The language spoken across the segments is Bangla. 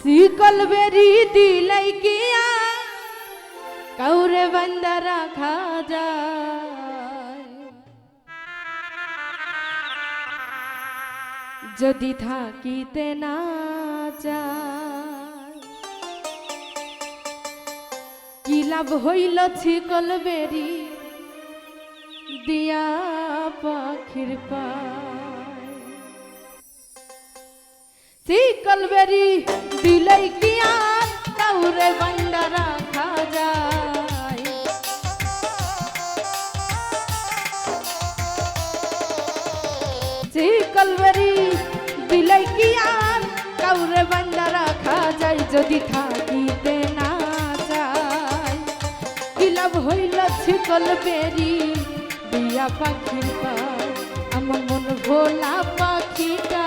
শিকল বেরি দিলাই কিয়া কাউরে বান্দা রাখা যায় যদি থাকিতে না যায় কি লাভ হইল শিকল বেরি দিয়া পাখির পায় শিকল বেরি দিলাই কি আর কাউরে বান্দা রাখা যায়? শিকল বেরি দিলাই কি আর কাউরে বান্দা রাখা যায় যদি থাকিতে না যায় কি লাভ হইল শিকল বেরি দিয়া পাখির পায় আমার মন ভোলা পাখিটা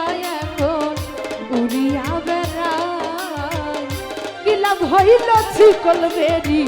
হইল ছিকল বেরি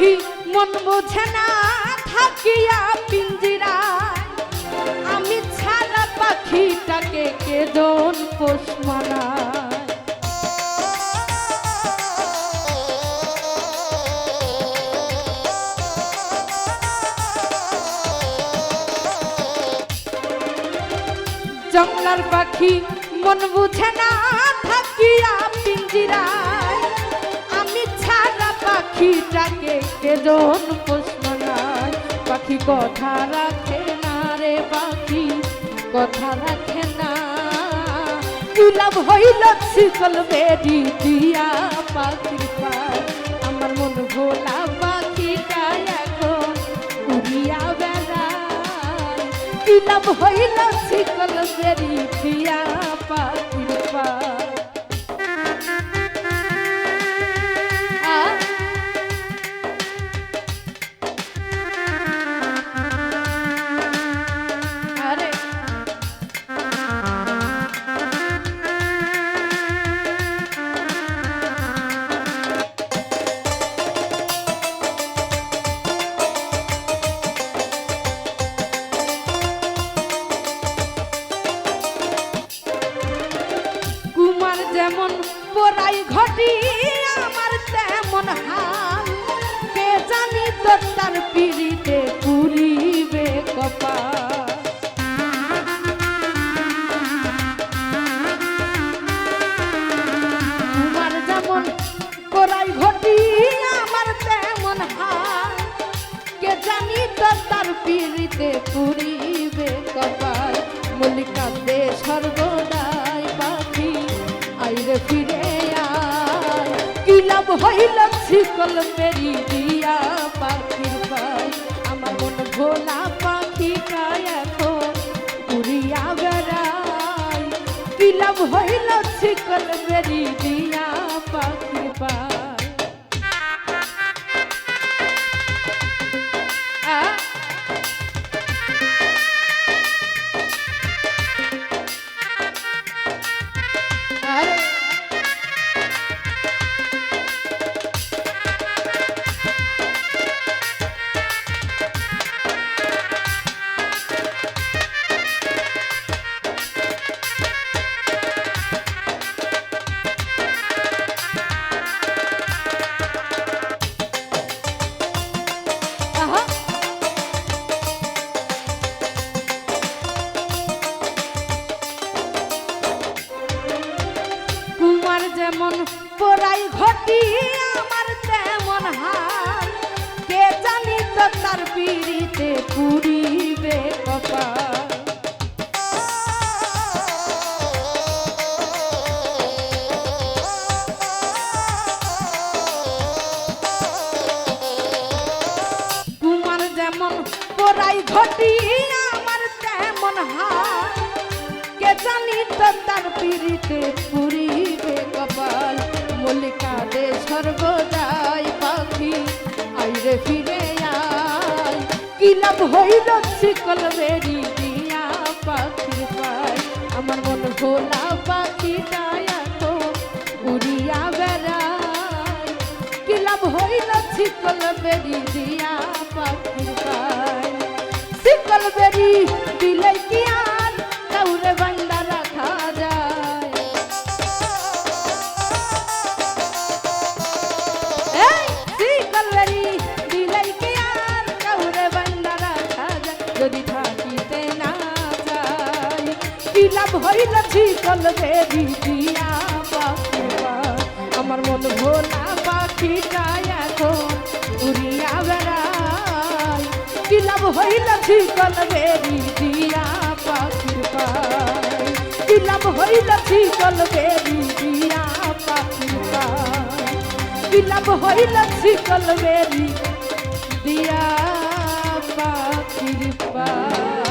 পাখি মন বোঝে না থাকিয়া পিঞ্জিরায়। আমি ছাড়া পাখিটাকে কেদন পোষ মানায়? জংলার পাখি মন বুঝে না থাকিয়া পিঞ্জিরায়। পাখিটাকে কেজন পোষমানায় পাখি কথা রাখে না রে পাখি, কথা রাখে না। তুলাভ হইল শিকল বেরি দিয়া পাখির পায় আমার মন ভোলা পাখিটা এখন উড়িয়া বেড়ায় কিলাম হইল শিকল বেরি দিয়া পাখির পায় যেমন পড়াই ঘটি, আমার তেমন হাল। কে জানি তার পিড়িতে পুরিবে কপাল। কুমার যেমন পড়াই ঘটি, আমার তেমন হাল। কে জানি তো তার পিড়িতে পুরিবে কপাল। মল্লিকাতে সর্বদাই পাখি হইল শিকল পেরি দিয়া পাখির পাই আমার মন ভোলা পাখিটা এখন উড়িয়া বেড়াই কি হইল শিকল পেরি দিয়া ঘটি, আমার তেমন হাল কে জানি তো তার পিড়িতে পুরিবে কপাল। যেমন পোড়াই ঘটি, আমার তেমন হাল কে জানি তো তার পিড়িতে কপাল মল্লিকা দে সর্বদাই পাখি আইরে ফিরে আয়। কি লাভ হইল শিকল বেরি দিয়া পাখি পায়? আমার মন ভোলা পাখিটা এত, উড়িয়া বেড়ায়। কি লাভ হইল শিকল বেরি শিকল বেরি দিয়া পাখির পায় আমার মন ভোলা পাখিটা এখন উড়িয়া বেড়ায়। কি লাভ হইল শিকল বেরি দিয়া পাখির পায়? কি লাভ হইল শিকল বেরি দিয়া পাখির পায়? কি লাভ হইল শিকল বেরি দিয়া পাখির পায়?